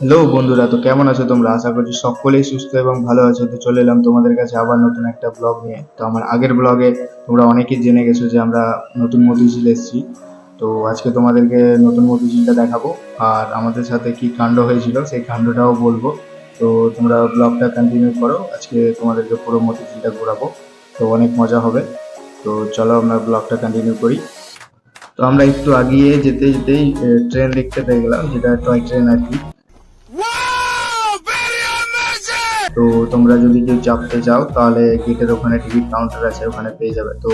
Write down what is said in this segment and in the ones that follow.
Hello বন্ধুরা, তো কেমন আছো তোমরা? আশা করছি সকলেই সুস্থ এবং ভালো আছো। তো চলে এলাম তোমাদের কাছে আবার নতুন একটা ব্লগ নিয়ে। তো আমার আগের ব্লগে তোমরা অনেকেই জেনে গেছো যে আমরা নতুন মতিঝিল এসেছি। তো আজকে তোমাদেরকে নতুন মতিঝিলটা দেখাবো। আর আমাদের সাথে কি কাণ্ড হয়েছিল, সেই কাণ্ডটাও বলব। তো তোমরা ব্লগটা কন্টিনিউ করো, আজকে তোমাদেরকে পুরো মতিঝিলটা ঘোরাবো। তো অনেক মজা হবে। তো চলো আমরা ব্লগটা কন্টিনিউ করি। তো আমরা একটু আগিয়ে যেতে যেতেই ট্রেন দেখতে পেয়ে গেলাম, যেটা টয় ট্রেন আর কি। তো তোমরা যদি কেউ চাপতে চাও, তাহলে গেটের ওখানে টিকিট কাউন্টার আছে, ওখানে পেয়ে যাবে। তো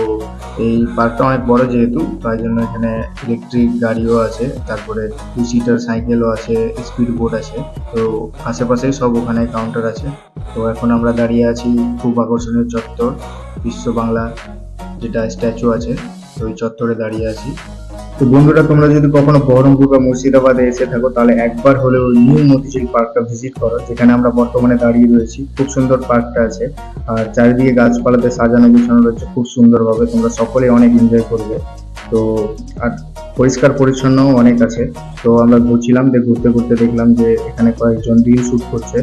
এই পার্কটা অনেক বড় যেহেতু, তাই জন্য এখানে ইলেকট্রিক গাড়িও আছে, তারপরে টু সিটার সাইকেলও আছে স্পিড বোট আছে, তো আশেপাশেই সব ওখানে কাউন্টার আছে। তো এখন আমরা দাঁড়িয়ে আছি খুব আকর্ষণীয় চত্বর বিশ্ব বাংলা যেটা স্ট্যাচু আছে, তো ওই চত্বরে দাঁড়িয়ে আছি। তো বন্ধুরা, তোমরা যদি কখনো বহরমপুর বা মুর্শিদাবাদে এসে থাকো, তাহলে একবার হলেও নিউ মতিঝিল পার্কটা ভিজিট করো, যেখানে আমরা বর্তমানে দাঁড়িয়ে রয়েছি। খুব সুন্দর পার্কটা আছে। আর চারিদিকে গাছপালাতে সাজানো গুছানো রয়েছে, খুব সুন্দরভাবে। তোমরা সকলেই অনেক এনজয় করবে। তো, আর পরিষ্কার পরিচ্ছন্ন অনেক আছে। তো আমরা ঘুরছিলাম যে ঘুরতে ঘুরতে দেখলাম যে এখানে কয়েকজন রিল শ্যুট করছে।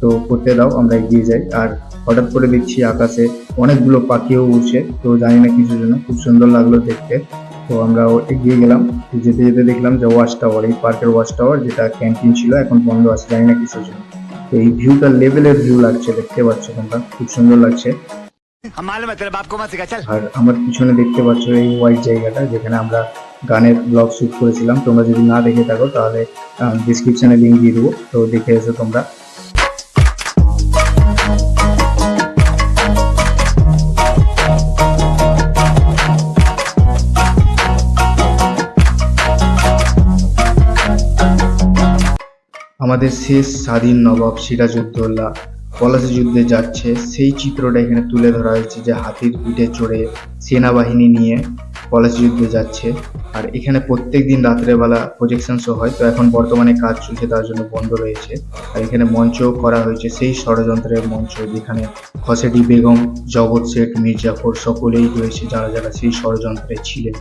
তো করতে দাও, আমরা এগিয়ে যাই। আর হঠাৎ করে দেখছি আকাশে অনেকগুলো পাখিও উঠছে তো জানি না কিছুর জন্য খুব সুন্দর লাগল দেখতে। তো আমরা এগিয়ে গেলাম। যেতে যেতে দেখলাম যে ওয়াচ টাওয়ার, এই পার্কের ওয়াচ টাওয়ার যেটা ক্যান্টিন ছিল, এখন বন্ধ আছে, জানি না কিছু ছিল তো এই ভিউটা লেভেলের ভিউ লাগছে, দেখতে পাচ্ছ তোমরা, খুব সুন্দর লাগছে। আর আমার পিছনে দেখতে পাচ্ছ এই হোয়াইট জায়গাটা, যেখানে আমরা গানের ব্লগ শ্যুট করেছিলাম। তোমরা যদি না দেখে থাকো, তাহলে ডিসক্রিপশানে লিঙ্ক দিয়ে দেবো। তো দেখে এসো তোমরা। আমাদের শেষ স্বাধীন নবাব সিরাজউদ্দৌল্লা পলাশি যুদ্ধে যাচ্ছে, সেই চিত্রটা এখানে তুলে ধরা হয়েছে যে হাতির পিঠে চড়ে সেনাবাহিনী নিয়ে পলাশি যুদ্ধে যাচ্ছে। আর এখানে প্রত্যেক দিন রাত্রেবেলা প্রজেকশন শো হয়। তো এখন বর্তমানে কাজ চলছে, তার জন্য বন্ধ রয়েছে। আর এখানে মঞ্চও করা হয়েছে সেই ষড়যন্ত্রের মঞ্চ, যেখানে খসেডি বেগম, জগৎ শেঠ, মির্জাফর সকলেই রয়েছে, যারা যারা সেই ষড়যন্ত্রে ছিলেন।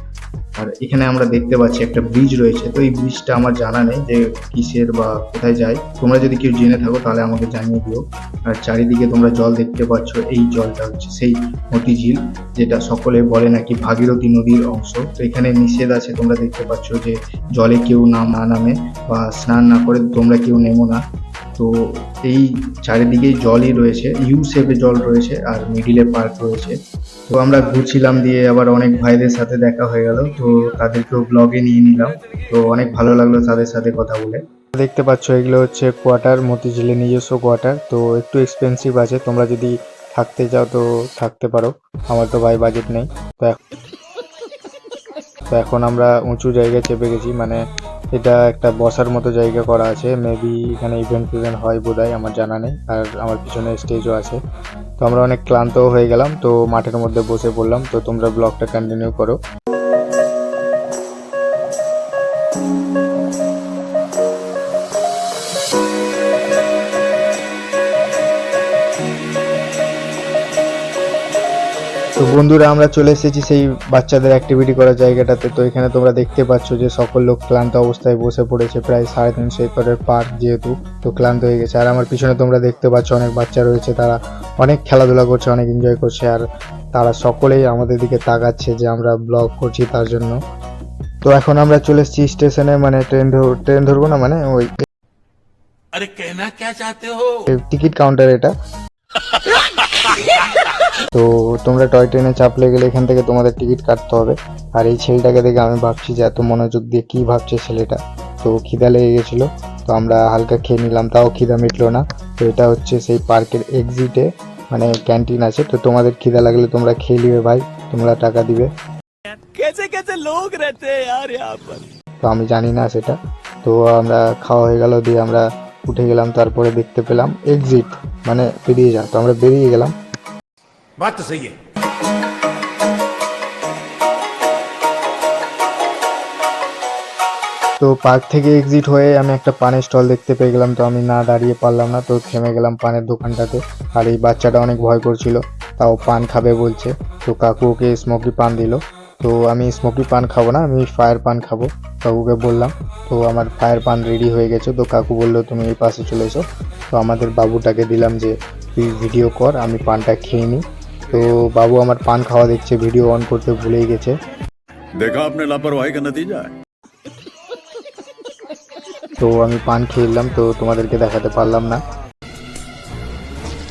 আর এখানে আমরা দেখতে পাচ্ছি একটা ব্রিজ রয়েছে। তো এই ব্রিজটা আমার জানা নেই যে কিসের বা কোথায় যায়। তোমরা যদি কেউ জেনে থাকো, তাহলে আমাকে জানিয়ে দিও। আর চারিদিকে তোমরা জল দেখতে পাচ্ছ, এই জলটা হচ্ছে সেই মতিঝিল, যেটা সকলে বলে নাকি ভাগীরথী নদীর অংশ। তো এখানে নিষেধ আছে, তোমরা দেখতে পাচ্ছ যে জলে কেউ নাম না নামে বা স্নান না করে তোমরা কেউ নেমো না। তো এই চারিদিকেই জলই রয়েছে ইউ শেপে জল রয়েছে আর মিডিলে পার্ক রয়েছে। তো আমরা ঘুরছিলাম দিয়ে আবার অনেক ভাইদের সাথে দেখা হয়ে গেল, তো তাদেরকেও ব্লগে নিয়ে নিলাম। তো অনেক ভালো লাগল তাদের সাথে কথা বলে। দেখতে পাচ্ছ এগুলো হচ্ছে কোয়ার্টার মতিঝিলের নিজস্ব কোয়ার্টার তো একটু এক্সপেন্সিভ আছে, তোমরা যদি থাকতে চাও তো থাকতে পারো। আমার তো ভাই বাজেট নেই তো এখন আমরা উঁচু জায়গায় চেপে গেছি মানে এটা একটা বসার মতো জায়গা করা আছে। মেবি এখানে ইভেন্ট ফিভেন্ট হয় বোধ আমার জানা নেই, আর আমার পিছনে স্টেজও আছে। তো আমরা অনেক ক্লান্তও হয়ে গেলাম, তো মাঠের মধ্যে বসে পড়লাম। তো তোমরা ব্লগটা কন্টিনিউ করো। তো বন্ধুরা আমরা চলে এসেছি সেই বাচ্চাদের অ্যাক্টিভিটি করার জায়গাটাতে। তো এখানে তোমরা দেখতে পাচ্ছ যে সকল লোক ক্লান্ত অবস্থায় বসে পড়েছে প্রায় সাড়ে তিনশো একরের পার্ক যেহেতু তো ক্লান্ত হয়ে গেছে। আর আমার পিছনে তোমরা দেখতে পাচ্ছ অনেক বাচ্চা রয়েছে তারা অনেক খেলাধুলা করছে অনেক এনজয় করছে আর তারা সকলেই আমাদের দিকে তাকাচ্ছে যে আমরা ব্লগ করছি তার জন্য। তো এখন আমরা চলে এসেছি স্টেশনে মানে ট্রেন ট্রেন ধরবো না মানে ওই টিকিট কাউন্টার এটা। তো তোমরা টয় ট্রেনে চাপলে গেলে এখান থেকে তোমাদের টিকিট কাটতে হবে। আর এই ছেলেটাকে দেখে আমি ভাবছি যে এত মনোযোগ দিয়ে কি ভাবছে ছেলেটা। তো খিদা লেগে গেছিল। তো আমরা হালকা খেয়ে নিলাম তাও খিদা মিটলো না। তো এটা হচ্ছে সেই পার্কের এক্সিটে মানে ক্যান্টিন আছে। তো তোমাদের খিদা লাগলে তোমরা খেয়ে নিবে ভাই তোমরা টাকা দিবে। তো আমি জানি না সেটা। তো আমরা খাওয়া হয়ে গেল দিয়ে আমরা উঠে গেলাম তারপরে দেখতে পেলাম এক্সিট মানে বেরিয়ে যা তো আমরা বেরিয়ে গেলাম। তো পার্ক থেকে এক্সিট হয়ে আমি একটা পানের স্টল দেখতে পেয়ে গেলাম। তো আমি না দাঁড়িয়ে পারলাম না তো থেমে গেলাম পানের দোকানটাতে। আর এই বাচ্চাটা অনেক ভয় করছিল তাও পান খাবে বলছে। তো কাকু ওকে স্মোকি পান দিল। তো আমি স্মোকি পান খাব না আমি ফায়ার পান খাব। কাকুকে বললাম তো আমার ফায়ার পান রেডি হয়ে গেছে তো কাকু বলল তুমি এই পাশে চলে এসো। তো আমাদের বাবুটাকে দিলাম যে তুই ভিডিও কর আমি পানটা খেয়ে নিই। তো বাবু আমার পান খাওয়া দেখছে ভিডিও অন করতে ভুলেই গেছে। দেখা আপনার লাপরওয়াহি কেন দিয়ে যায় তো আমি পান খেলাম তো তোমাদেরকে দেখাতে পারলাম না।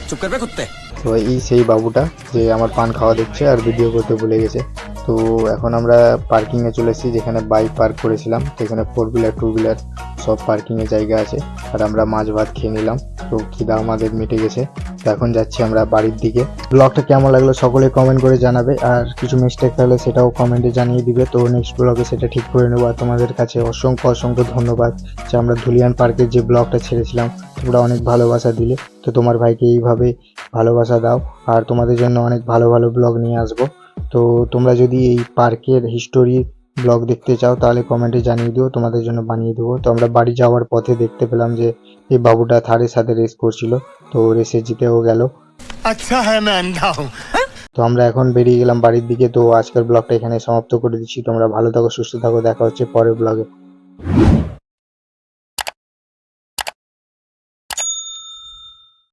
চুপ করবে কুত্তে? তো এই সেই বাবুটা যে আমার পান খাওয়া দেখছে আর ভিডিও করতে ভুলে গেছে। তো এখন আমরা পার্কিংয়ে চলে এসেছি, যেখানে বাইক পার্ক করেছিলাম। সেখানে ফোর হুইলার টু হুইলার সব পার্কিংয়ের জায়গা আছে। আর আমরা মাছ ভাত খেয়ে নিলাম। তো খিদা আমাদের মিটে গেছে। তো এখন যাচ্ছি আমরা বাড়ির দিকে। ব্লগটা কেমন লাগল সকলে কমেন্ট করে জানাবে। আর কিছু মিস্টেক থাকলে সেটাও কমেন্টে জানিয়ে দিবে। তো নেক্সট ব্লগে সেটা ঠিক করে নেব। আর তোমাদের কাছে অসংখ্য অসংখ্য ধন্যবাদ যে আমরা ধুলিয়ান পার্কের যে ব্লগটা ছেড়েছিলাম, তোমরা অনেক ভালোবাসা দিলে। তো তোমার ভাইকে এইভাবে ভালোবাসা দাও। আর তোমাদের জন্য অনেক ভালো ভালো ব্লগ নিয়ে আসব। তো তোমরা যদি এই পার্কের হিস্টোরি ব্লগ দেখতে চাও তাহলে কমেন্টে জানিয়ে দিও তোমাদের জন্য বানিয়ে দেবো। তো আমরা বাড়ি যাওয়ার পথে দেখতে পেলাম যে এই বাবুটা থারের সাথে রেস করছিল। তো রেসে জিতেও গেল। আচ্ছা হ্যাঁ, হ্যাঁ তো আমরা এখন বেরিয়ে গেলাম বাড়ির দিকে। তো আজকের ব্লগটা এখানে সমাপ্ত করে দিচ্ছি। তোমরা ভালো থাকো সুস্থ থাকো। দেখা হচ্ছে পরের ব্লগে